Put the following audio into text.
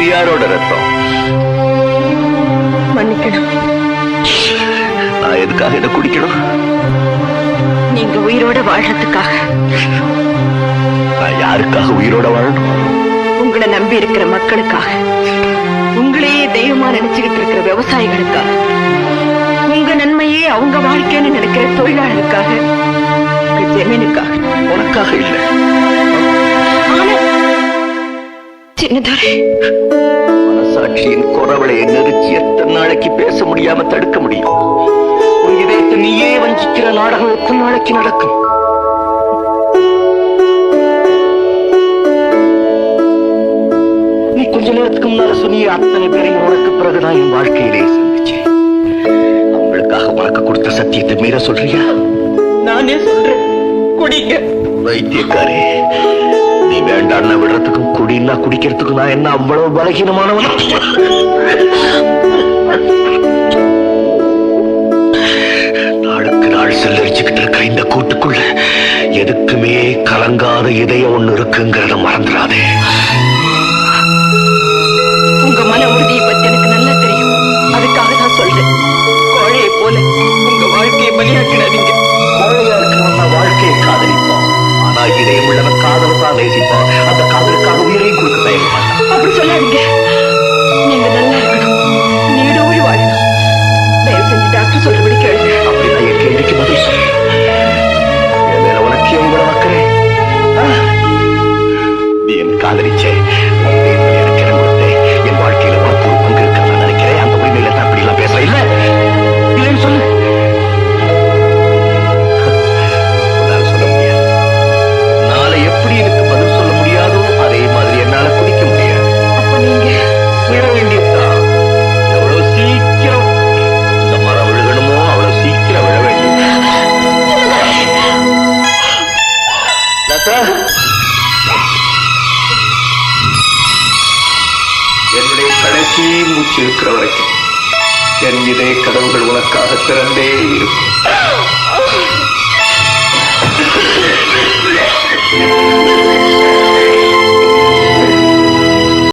இது யாரோட ரத்தம். மன்னிக்கணும். நான் எதுக்காக இதை குடிக்கணும்? நீங்க உயிரோட வாழ்றதுக்காக. நான் யாருக்காக உயிரோட வாழணும்? உங்களை நம்பி இருக்கிற மக்களுக்காக. உங்களையே தெய்வமா நினைச்சுக்கிட்டு இருக்கிற விவசாயிகளுக்காக. உங்க நன்மையே அவங்க வாழ்க்கைன்னு நினைக்கிற தொழிலாளருக்காக ஜமீனுக்காக. உனக்காக இல்ல. சின்னதுரை. மனசாட்சியின் குறவளையை நெருச்சி எத்தனை நாளைக்கு பேச முடியாம தடுக்க முடியும்? உன் இதயத்தை நீயே வஞ்சிக்கிற நாடகம் எத்தனை நாளைக்கு நடக்கும்? நீ கொஞ்ச நேரத்துக்கு முன்னால சொன்னிய அத்தனை பேரையும் உனக்கு பிறகுதான் என் வாழ்க்கையிலே சந்திச்சேன். அவங்களுக்காக உனக்கு கொடுத்த சத்தியத்தை மீற சொல்றியா? நானே சொல்றேன். குடிங்க. வைத்தியக்காரி நீ வேண்டாம்னா விடுறதுக்கும் இல்ல குடிக்கிறதுக்கும் நான் என்ன அவ்வளவு பலகீனமானவன்? நாளுக்கு நாள் செல்லரிச்சுக்கிட்டு இருக்க இந்த கூட்டுக்குள்ள எதுக்குமே கலங்காத இதயம் ஒண்ணு இருக்குங்கிறத மறந்துடாதே. நேசிப்பான் அந்த காதலுக்காக உயிரை கொடுக்க தயங்க மாட்டான் அப்படி சொல்லாதீங்க. என்னுடைய கடைசி மூச்சு இருக்கிற வரைக்கும் என் இதய கதவுகள் உனக்காக திறந்தே